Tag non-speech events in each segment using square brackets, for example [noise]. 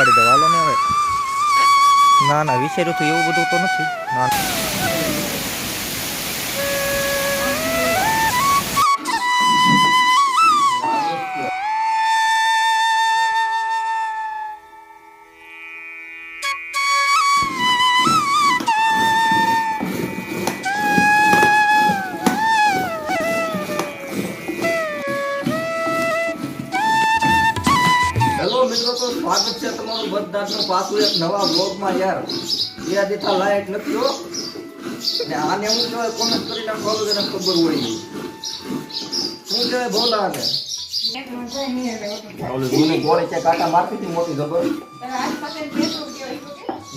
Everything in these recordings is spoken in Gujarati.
દેખાડી દો. હાલો ને હવે. ના ના વિચાર્યું તો એવું બધું તો નથી. ના. તમારું પાછું એક નવા બ્લોગમાં યાર બે દીથા લાયક નથી હો. ને આને હું કહેવાય કોમેન્ટ કરી નાખો તો એને ખબર હોય. શું કહેવાય બોલા આને ઓલી જૂની ગોળી છે કાંટા મારતી હતી મોટી ખબર?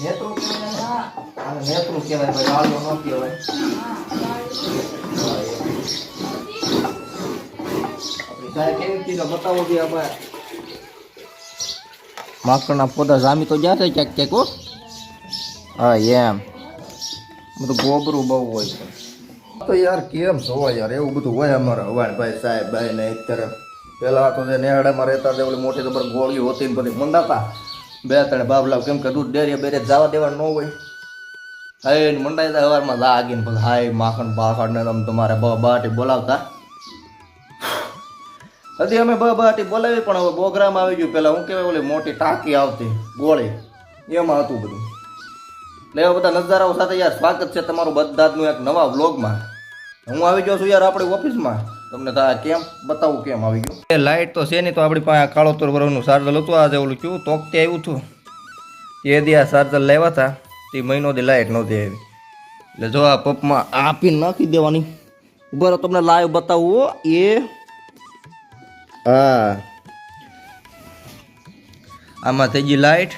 નેત્રું કહેવાય નેત્રું કહેવાય? ભાઈ ગાળો ન કહેવાય. ગાય કેવી હતી બતાવો કે આપણે. માકડના પોતા જામી તો જ્યાં ક્યાંક ક્યાંક, હો. હા, એમ. બધું ગોબરું બહુ હોય છે. તો યાર કેમ જોવા યાર? એવું બધું હોય અમારે હવાણભાઈ સાહેબ, ભાઈ ને અત્યારે પેલા તો જે નેહડામાં રહેતા તે ઓલી મોટી જબર ગોળીઓ હતી ને બધી મંડાતા. બે ત્રણ બાબલા કેમ કે દૂધ ડેરી બેરે જવા દેવા ન હોય. હા એ મંડાઈ જાય હવારમાં લાગીને પછી હાય, માખણ બાખણ ને તમે તમારે બાટી બોલાવતા. હજી અમે બ બહાટી બોલાવી, પણ હવે પ્રોગ્રામ આવી ગયું. પેલા હું કહેવાય, ઓલી મોટી ટાંકી આવતી, ગોળી. એમાં હતું બધું. એટલે એવા બધા નજારાઓ સાથે યાર સ્વાગત છે તમારું બધાનું એક નવા વ્લોગમાં. હું આવી ગયો છું યાર આપણી ઓફિસમાં. તમને તો કેમ, બતાવું કેમ આવી ગયું. એ લાઇટ તો છે નહીં, તો આપણી પાસે કાળોતર વરનું ચાર્જર હતું. આજે ઓલું કયું, તોકતે આવ્યું હતું. એ દી આ ચાર્જર લેવા હતા. તે મહિનો દી લાઇટ નહોતી આવી. એટલે જો આ પપમાં આપી નાખી દેવાની. ઊભા તમને લાઈવ બતાવવું એ હા. આમાં થઈ ગઈ લાઈટ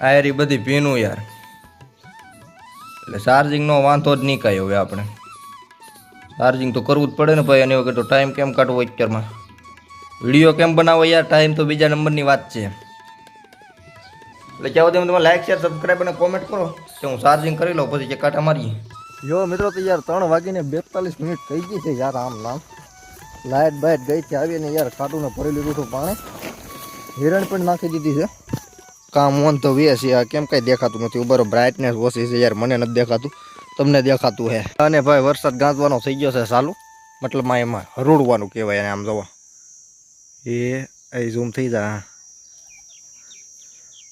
આ એરી બધી ભીનું યાર. એટલે ચાર્જિંગનો વાંધો જ નહીં કાંઈ હવે આપણે. ચાર્જિંગ તો કરવું જ પડે ને ભાઈ એની વગર તો ટાઈમ કેમ કાઢવો અત્યારમાં? વીડિયો કેમ બનાવો યાર ટાઈમ તો બીજા નંબરની વાત છે. એટલે ત્યાં સુધી તમે લાઈક શેર સબસ્ક્રાઈબ અને કોમેન્ટ કરો. કે હું ચાર્જિંગ કરી લઉં પછી જે કાંટા મારીએ. જો મિત્રો તો યાર ત્રણ વાગીને બેતાલીસ મિનિટ થઈ ગઈ છે યાર આમ નામ લાઇટ બાઇટ ગઈ છે, આવીને યાર ખાટુને ભરી લીધું હતું પાણી. હિરણ પણ નાખી દીધી છે. કામ ઓન તો વે છે કેમ કાંઈ દેખાતું નથી? બરો બ્રાઇટનેસ ઓછી છે યાર, મને નથી દેખાતું. તમને દેખાતું હે. અને ભાઈ, વરસાદ ગાંધવાનો થઈ ગયો છે ચાલુ. મતલબમાં એમાં હરોડવાનું કહેવાય આમ જોવો. એ એ ઝૂમ થઈ જાય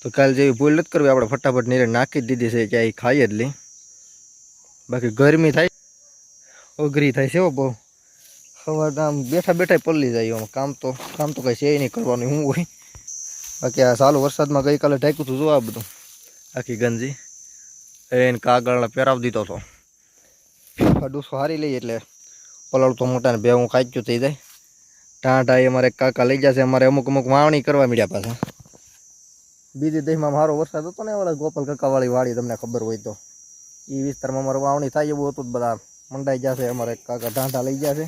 તો કાલ જેવી ભૂલ નથી કરવી, આપણે ફટાફટ નીરે નાખી જ દીધી છે, ક્યાંય ખાઈએ જ લઈ. બાકી ગરમી થાય. અઘરી થાય છે બહુ. સવાર આમ બેઠા બેઠા પલ્લી જાય આમ. કામ તો કામ તો કઈ છે નહીં કરવાનું શું હોય. બાકી આ ચાલુ વરસાદમાં ગઈકાલે ઢાંક્યું હતું જો આ બધું. આખી ગંજી. એને કાગળ પહેરાવી દીધો હતો ડૂસો હારી લઈએ એટલે? પલળ તો મોટા ને બે હું કાચ્યું થઈ જાય. ટાંટા અમારે કાકા લઈ જશે અમારે અમુક અમુક વાવણી કરવા મળ્યા પાછા. બીજી દહીમાં મારો વરસાદ હતો ને, ઓલા ગોપાલ કાકાવાળી વાળી તમને ખબર હોય તો. એ વિસ્તારમાં અમારે વાવણી થાય એવું હતું બધા. મંડાઈ જશે અમારે કાકા ટાંટા લઈ જશે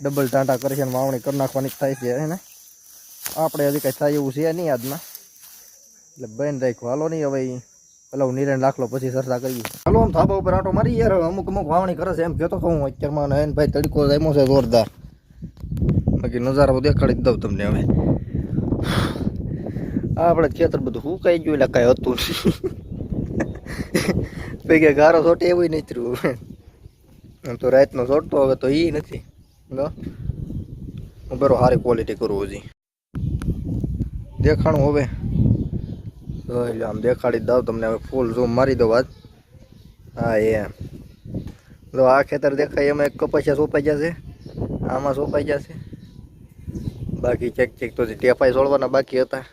ડબલ ટાંટા કરી છે અને વાવણી કરી નાખવાની થાય છે, હે ને? આપણે હજી કાંઈ થાય એવું છે નહીં આજના. એટલે બેન રાખ્યું હાલો નહીં, હવે પેલા હું નિરણ લાખલો પછી સરસા કરીએ. હાલો આમ થાબા ઉપર આંટો મારી યાર અમુક અમુક વાવણી કરે છે, એમ કહેતો હું અત્યારમાં નયન ભાઈ તડકો જામ્યો છે જોરદાર. બાકી નજારો દેખાડી દઉં તમને હવે. આપણે ખેતર બધું સુકાઈ ગયું, એટલે કાંઈ હતું નહીં. [laughs] કે ગારો છોટે એવું નહીં થયું આમ તો રાતનો છોટતો હવે તો એ નથી. લો હું બરો સારી ક્વોલિટી કરું હજી. દેખાણું હવે. આમ દેખાડી દઉં તમને. હવે ફૂલ ઝૂમ મારી દઉં આજ હા એમ. તો આ ખેતર દેખાય, એમાં એક કપાસિયા સોંપાઈ જશે. આમાં સોંપાઈ જશે. બાકી ચેક ચેક તો ટેપાઈ સોળવાના બાકી હતા.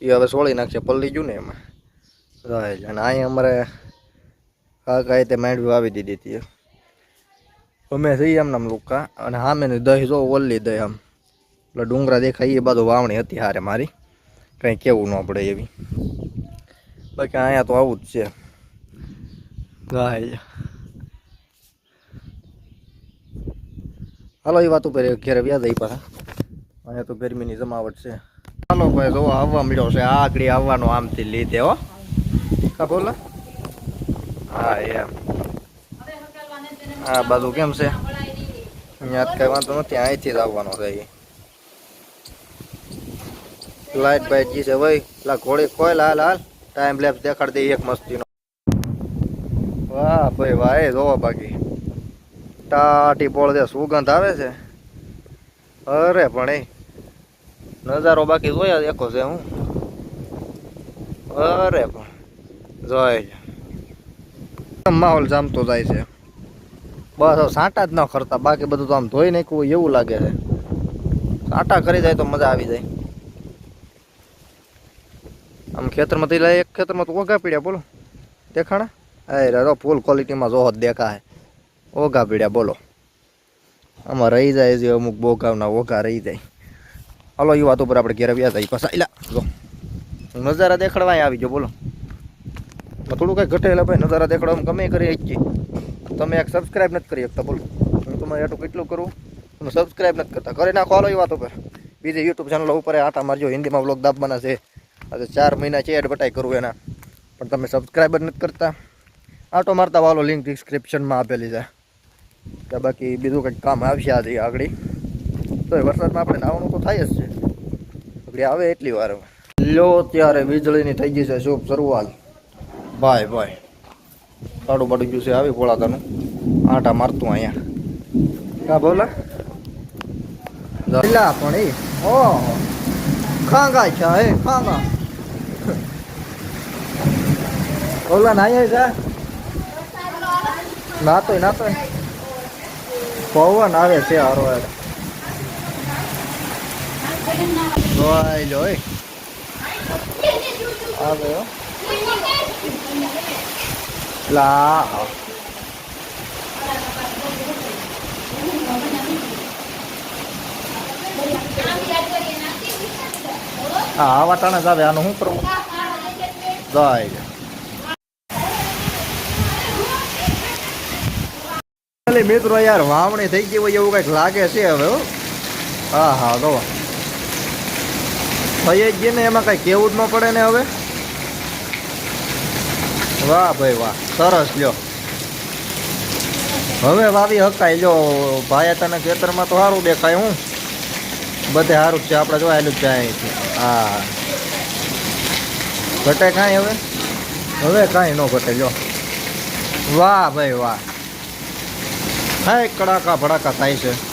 એ હવે સોળી નાખશે પલ્લી ગયું ને એમાં. અને અહીંયા અમારે કાકાએ તે માંડવી વાવી દીધી હતી. અમે જઈએ એમ નામ લુકા અને સામે દહીં જો ઓલી દહીં આમ. એટલે ડુંગરા દેખાય એ બાજુ વાવણી હતી હારે મારી. કંઈ કેવું ન પડે એવી. બાકી અહીંયા તો આવું જ છે. હાલો એ વાત ઉપર ઘેરે વ્યાજ આવી પાછા. અહીંયા તો ગરમીની જમાવટ છે. ચાલો ભાઈ, જો આવવા મળ્યો છે. આ આગળ આવવાનો આમથી લીધે, હો. કા બોલા? હા, એમ. આ બાજુ કેમ છે? અહીંયા કઈ વાંધો નથી, અહીંથી જ આવવાનો છે એ. લાઈટ બાઈટ જી છે ભાઈ, લા ઘોડી ખોય, લાલ, હાલ. ટાઈમ લેપ દેખાડી દે એક મસ્તીનો. વાહ ભાઈ, વાહ, એ જોવા બાકી. ટાટી પોળ દે સુગંધ આવે છે. અરે પણ એ નજારો બાકી જોયા એકો છે હું. અરે પણ. જોઈ માહોલ જામતો જાય છે. બસ સાંટા જ ન કરતા, બાકી બધું તો આમ ધોઈ નાખ્યું એવું લાગે છે. સાંટા કરી જાય તો મજા આવી જાય. આમ ખેતરમાંથી લઈ એક ખેતરમાં તો ઓગા પીડ્યા, બોલો. દેખાણા? અરે, રો ફૂલ ક્વોલિટીમાં જ દેખાય. ઓગા પીડ્યા, બોલો. આમાં રહી જાય છે અમુક બોગાવના ઓગા રહી જાય. હલો એ વાત ઉપર આપણે ઘેર વ્યા જાય પાછા એલા જો. નજારા દેખાડવા આવી ગયો, બોલો. થોડું કાંઈ ઘટેલા ભાઈ, નજારા દેખાડવા ગમે કરી શકીએ. તમે એક સબસ્ક્રાઈબ નથી કરી શકતા, બોલો. હું તમારે આટલું કેટલું કરું? તમે સબસ્ક્રાઇબ નથી કરતા. કરી નાખો, હાલો એ વાતો પર બીજી યુટ્યુબ ચેનલો ઉપર આટા મારજો. હિન્દીમાં બ્લોગ દાબવાના છે. આજે ચાર મહિના છે એડવર્ટાઈ કરવું એના. પણ તમે સબસ્ક્રાઈબ જ નથી કરતા. આટો મારતા વાલો લિંક ડિસ્ક્રિપ્શનમાં આપેલી છે. કે બાકી બીજું કંઈક કામ આવશે આજે આગળ. તો વરસાદમાં આપણે નાવાનું તો થાય જ છે. આગળ આવે એટલી વાર. લો, ત્યારે વીજળીની થઈ ગઈ છે શુભ શરૂઆત. ભાઈ ભાઈ. કાળું બાડું ગયું છે આવી પોળાતાનું આટા મારતું અહીંયા. કા બોલા. જલા પણ એ. ઓહો. ખાંગા છે હે ખાંગા. ઓલા નાય જા. નાતો નાતો પવન આવે છે હારો. જોઈ લો આવે લા હા આવા ટાણે જ આવે આનું શું કરવું જાય મિત્રો યાર વાવણી થઈ ગઈ હોય એવું કંઈક લાગે છે હવે હા હા તો થઈ જ ગઈ ને એમાં કઈ કેવું જ ન પડે ને હવે વાહ ભાઈ વાહ, સરસ લ્યો. હવે વાવી હકાય, લ્યો ભાઈ તને ખેતરમાં તો સારું દેખાય હું. બધે સારું છે, આપણે જોવાયેલું આવેલું જ છે અહીંથી. હા. ઘટે કાંઈ હવે? હવે કાંઈ ન ઘટે, લ્યો. વાહ ભાઈ વાહ. હા કડાકા ભડાકા થાય છે.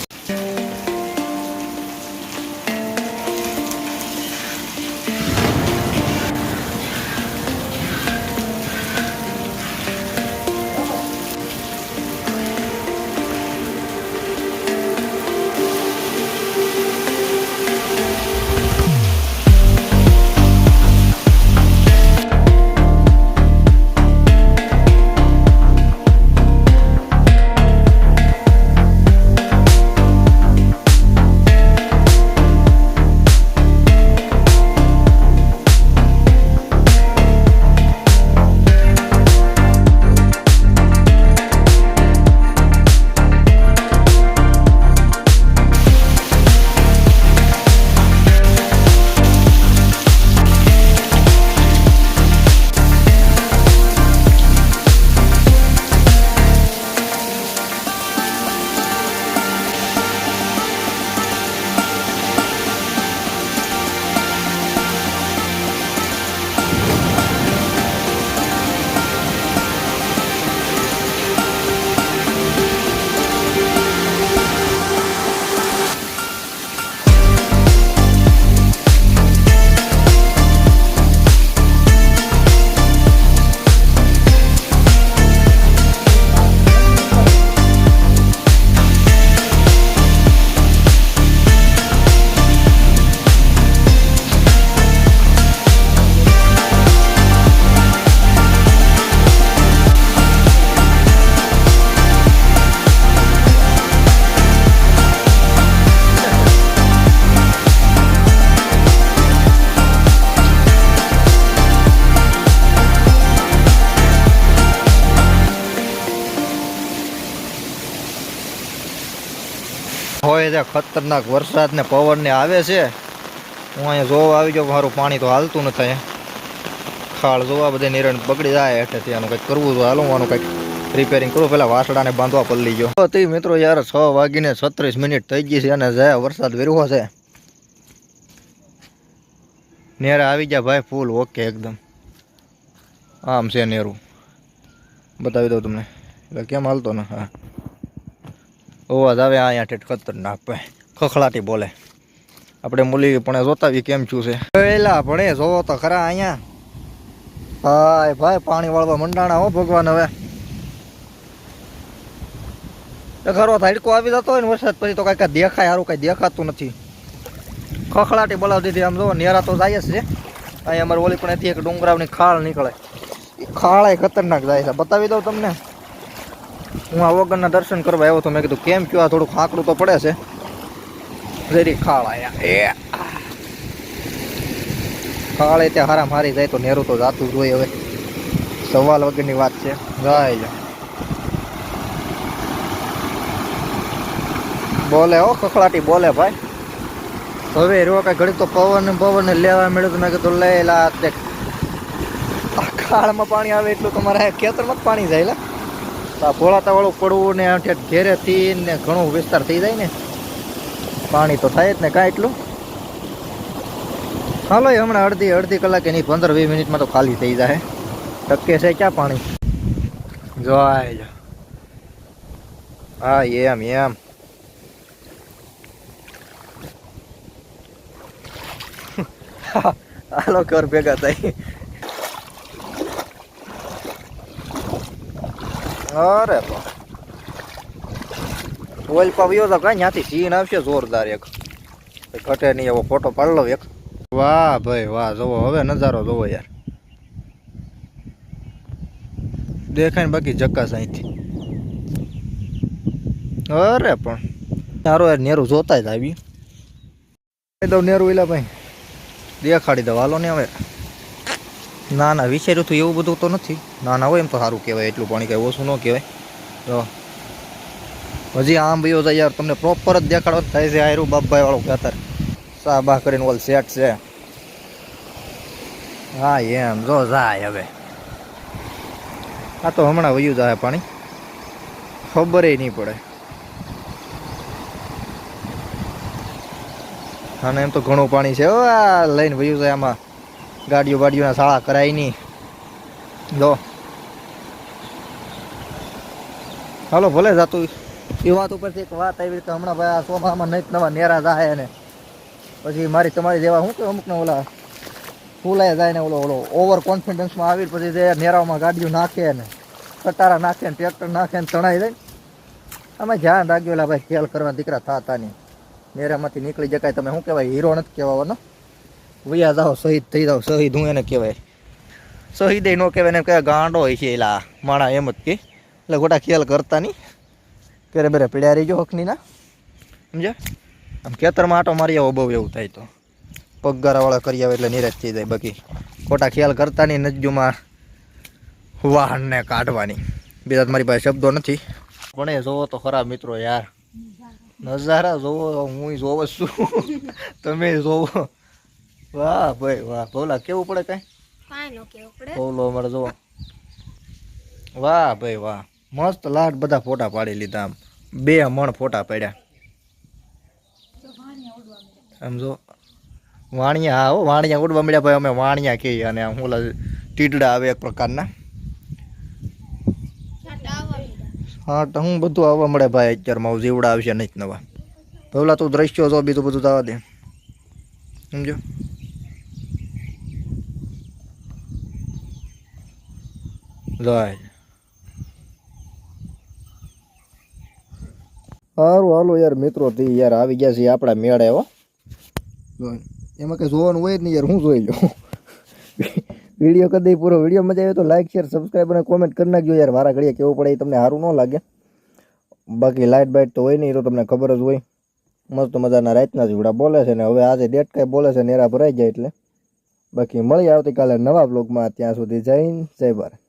હોય છે ખતરનાક વરસાદ ને પવન ને આવે છે. હું અહીંયા જોવા આવી જાઉં મારું પાણી તો હાલતું નથી ખાળ જોવા બધે નિરણ બગડી જાય એટલે ત્યાંનું કંઈક કરવું તો હાલું આનું કંઈક રિપેરિંગ કરું પેલા વાસડાને બાંધવા પલ્લી ગયો તે મિત્રો યાર છ વાગીને છત્રીસ મિનિટ થઈ ગઈ છે અને જાય વરસાદ વેરવો છે. નેરા આવી ગયા ભાઈ ફૂલ ઓકે એકદમ. આમ છે નેરું. બતાવી દઉં તમને. એટલે કેમ હાલતો ને હા. અવાજ આવે અહીંયા ઠેઠ ખતરનાક ભાઈ ખખડાટી બોલે. આપણે મૂલી પણ જોતાવી કેમ છું છે. પહેલા ભણે જોવો તો ખરા અહીંયા. ભાઈ ભાઈ, પાણી વાળવા મંડાણા હો ભગવાન હવે. ખરો થાડકો આવી જતો હોય ને વરસાદ પછી તો કાંઈ દેખાય સારું કાંઈ દેખાતું નથી. ખખડાટી બોલાવી દીધી, આમ જો નેરા તો જાય જ છે. અહીંયા અમારે ઓલી પણ હતી એક ડુંગરાવની ખાળ નીકળે. એ ખાળ ખતરનાક જાય છે. બતાવી દઉં તમને. હું આ વગરના દર્શન કરવા આવ્યો તો મેં કીધું કેમ કયો? આ થોડુંક આંકડું તો પડે છે. જરી ખાળ આયા એ ખાળ ત્યાં હારામ હારી જાય તો નેરું તો જાતું જ હોય હવે. સવાલ વગરની વાત છે. જાય. બોલે હો ખખડાટી બોલે ભાઈ. હવે રહ્યો કઈ ઘડી તો પવન પવન લેવા મળ્યું તો મેં કીધું લા આ ખાળમાં પાણી આવે એટલું તમારે ખેતરમાં જ પાણી જાય લા. આ ભોળાતા વાળું પડવું ને ઠેઠ ઘેરેથી ને ઘણો વિસ્તાર થઈ જાય ને, પાણી તો થાય જ ને કાંઈ એટલું. હાલો હમણાં અડધી અડધી કલાકે નહીં પંદર વીસ મિનિટમાં તો ખાલી થઈ જાય. ટકે છે ક્યાં પાણી? જોઈ જ. હા, એમ એમ. [laughs] હાલો, ઘર ભેગા થાય. અરે બા. ઓઇલ પાવ યો તો કઈ ત્યાંથી સીન આવશે જોરદાર એક ઘટે નહીં એવો ફોટો પાડલો એક વાહ ભાઈ વાહ જોવો હવે નજારો જોવો યાર દેખાય ને બાકી જકાસ અહીંથી અરે પણ તારો યાર નેરું જોતા જ આવી દઉં નેરું એલા ભાઈ દેખાડી દઉં હાલો ને હવે ના ના વિચાર્યું હતું એવું બધું તો નથી. ના ના હોય એમ તો સારું કહેવાય, એટલું પાણી કાંઈ ઓછું ન કહેવાય. તો હજી આમ ભાઈઓ જાય યાર, તમને પ્રોપર જ દેખાડો જ થાય છે આયરું બાપભાઈ વાળું ખેતર. સા બા કરીને ઓલ સેટ છે. હા, એમ. જો જાય હવે. આ તો હમણાં વયું જાય પાણી. ખબર નહીં પડે. અને એમ તો ઘણું પાણી છે. લઈને વયું જાય આમાં. ગાડીઓ ગાડીઓના શાળા કરાય નહીં. જો હાલો, ભલે જાતું એ વાત ઉપરથી એક વાત આવી રીતે હમણાં ભાઈ આ સોમામાં નહીં નવા નેરા જાય ને પછી મારી તમારી જેવા શું કે અમુકને ઓલા ફૂલાય જાય ને ઓલો ઓલો ઓવર કોન્ફિડન્સમાં આવી પછી જે નેરામાં ગાડીઓ નાખે ને કટારા નાખે ને ટ્રેક્ટર નાખે ને તણાઈ જાય અમે ધ્યાન રાખજો એલા ભાઈ ખેલ કરવા દીકરા થતા નહીં. નેરામાંથી નીકળી જકાય. તમે શું કહેવાય? હીરો નથી કહેવાનો વૈયા જાઓ, શહીદ થઈ જાઓ, શહીદ હું એને કહેવાય. શહીદ નો કહેવાય ને કહેવાય, ગાંડો હોય છે એલા, માણા એમ જ કે. એટલે ગોટા ખ્યાલ કરતા નહીં. ઘરે બેરે પીડ્યા રહીજો હકની ના સમજ્યા? આમ ખેતરમાં આટો મારી આવો, બહુ એવું થાય તો. પગગારાવાળા કરી આવે એટલે નિરાશ થઈ જાય બાકી. ખોટા ખ્યાલ કરતા નહીં નજુમાં વાહનને કાઢવાની. બીજા મારી પાસે શબ્દો નથી. પણ એ જોવો તો ખરા મિત્રો યાર. નજારા જોવો, હું જોવો જ છું. [laughs] તમે જોવો. વાહ ભાઈ વાહ. ભોલા કેવું પડે કાંઈ? કાંઈ નો કેવું પડે. ભોલો અમારે જોવો. વાહ ભાઈ વાહ. મસ્ત લાટ બધા ફોટા પાડી લીધા આમ. બે મણ ફોટા પડ્યા. સમજો વાણિયા હા હો વાણિયા ઉડવા મળ્યા ભાઈ અમે વાણિયા કહીએ અને આમ ઓલા ટીટડા આવે એક પ્રકારના. હા તો હું બધું આવવા મળે ભાઈ અત્યારમાં હું જીવડા આવશે નહીં નવા. પહેલાં તું દ્રશ્યો જો બીજું બધું જવા દે. સમજો? જાય સારું હાલો યાર મિત્રો થી યાર આવી ગયા છે આપણા મેળે હો. એમાં કઈ જોવાનું હોય જ નહીં યાર હું જોઈ લઉં. વીડિયો કદી પૂરો. વીડિયો મજા આવે તો લાઈક શેર સબસ્ક્રાઈબ અને કોમેન્ટ કરી નાખજો યાર. મારા ઘડીએ કેવું પડે એ તમને સારું ન લાગે. બાકી લાઇટ બાઇટ તો હોય નહીં તો તમને ખબર જ હોય. મસ્ત મજાના રાતના જીવડા બોલે છે ને હવે આજે ડેટ કાંઈ બોલે છે નેરા ભરાઈ જાય એટલે. બાકી મળી આવતીકાલે નવા બ્લોગમાં ત્યાં સુધી જઈને જય ભારત.